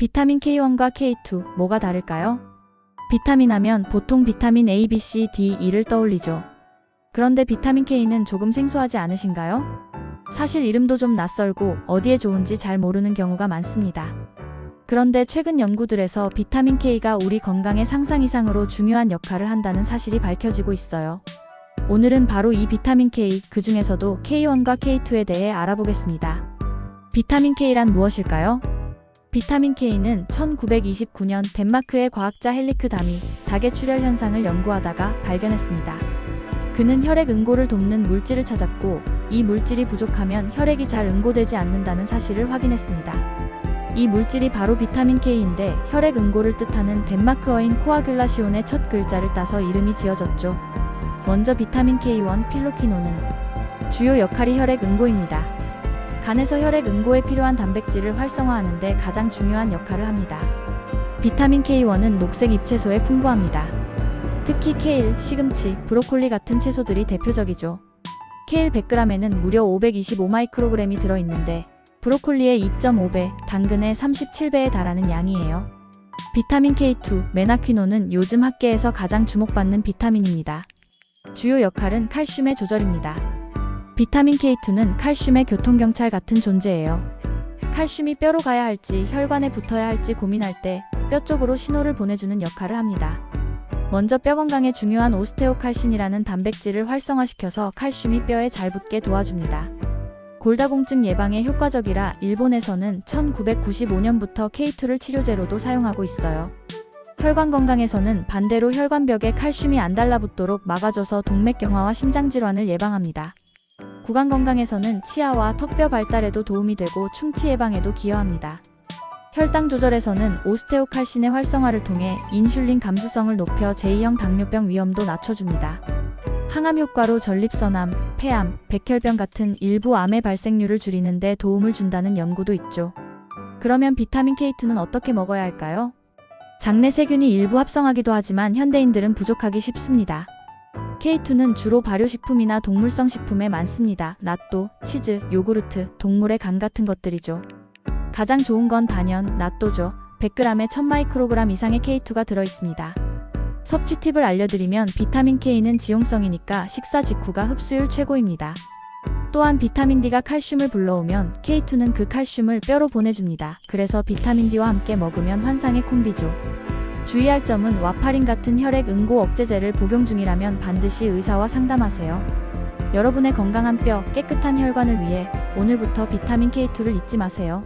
비타민 K1과 K2 뭐가 다를까요? 비타민 하면 보통 비타민 A, B, C, D, E를 떠올리죠. 그런데 비타민 K는 조금 생소하지 않으신가요? 사실 이름도 좀 낯설고 어디에 좋은지 잘 모르는 경우가 많습니다. 그런데 최근 연구들에서 비타민 K가 우리 건강에 상상 이상으로 중요한 역할을 한다는 사실이 밝혀지고 있어요. 오늘은 바로 이 비타민 K, 그 중에서도 K1과 K2에 대해 알아보겠습니다. 비타민 K란 무엇일까요? 비타민 K는 1929년 덴마크의 과학자 헬리크 담이 닭의 출혈 현상을 연구하다가 발견했습니다. 그는 혈액 응고를 돕는 물질을 찾았고 이 물질이 부족하면 혈액이 잘 응고되지 않는다는 사실을 확인했습니다. 이 물질이 바로 비타민 K인데 혈액 응고를 뜻하는 덴마크어인 코아귤라시온의 첫 글자를 따서 이름이 지어졌죠. 먼저 비타민 K1 필로키노는 주요 역할이 혈액 응고입니다. 간에서 혈액 응고에 필요한 단백질을 활성화하는 데 가장 중요한 역할을 합니다. 비타민 K1은 녹색 잎채소에 풍부합니다. 특히 케일, 시금치, 브로콜리 같은 채소들이 대표적이죠. 케일 100g에는 무려 525마이크로그램이 들어있는데 브로콜리의 2.5배, 당근의 37배에 달하는 양이에요. 비타민 K2, 메나퀴노는 요즘 학계에서 가장 주목받는 비타민입니다. 주요 역할은 칼슘의 조절입니다. 비타민 K2는 칼슘의 교통경찰 같은 존재예요. 칼슘이 뼈로 가야 할지 혈관에 붙어야 할지 고민할 때 뼈 쪽으로 신호를 보내주는 역할을 합니다. 먼저 뼈 건강에 중요한 오스테오칼신이라는 단백질을 활성화시켜서 칼슘이 뼈에 잘 붙게 도와줍니다. 골다공증 예방에 효과적이라 일본에서는 1995년부터 K2를 치료제로도 사용하고 있어요. 혈관 건강에서는 반대로 혈관벽에 칼슘이 안 달라붙도록 막아줘서 동맥경화와 심장질환을 예방합니다. 구강 건강에서는 치아와 턱뼈 발달에도 도움이 되고 충치 예방에도 기여합니다. 혈당 조절에서는 오스테오칼신의 활성화를 통해 인슐린 감수성을 높여 제2형 당뇨병 위험도 낮춰줍니다. 항암 효과로 전립선암, 폐암, 백혈병 같은 일부 암의 발생률을 줄이는 데 도움을 준다는 연구도 있죠. 그러면 비타민 K2는 어떻게 먹어야 할까요? 장내 세균이 일부 합성하기도 하지만 현대인들은 부족하기 쉽습니다. K2는 주로 발효식품이나 동물성 식품에 많습니다. 낫또, 치즈, 요구르트, 동물의 간 같은 것들이죠. 가장 좋은 건 단연, 낫또죠. 100g에 1000마이크로그램 이상의 K2가 들어있습니다. 섭취 팁을 알려드리면 비타민 K는 지용성이니까 식사 직후가 흡수율 최고입니다. 또한 비타민 D가 칼슘을 불러오면 K2는 그 칼슘을 뼈로 보내줍니다. 그래서 비타민 D와 함께 먹으면 환상의 콤비죠. 주의할 점은 와파린 같은 혈액 응고 억제제를 복용 중이라면 반드시 의사와 상담하세요. 여러분의 건강한 뼈, 깨끗한 혈관을 위해 오늘부터 비타민 K2를 잊지 마세요.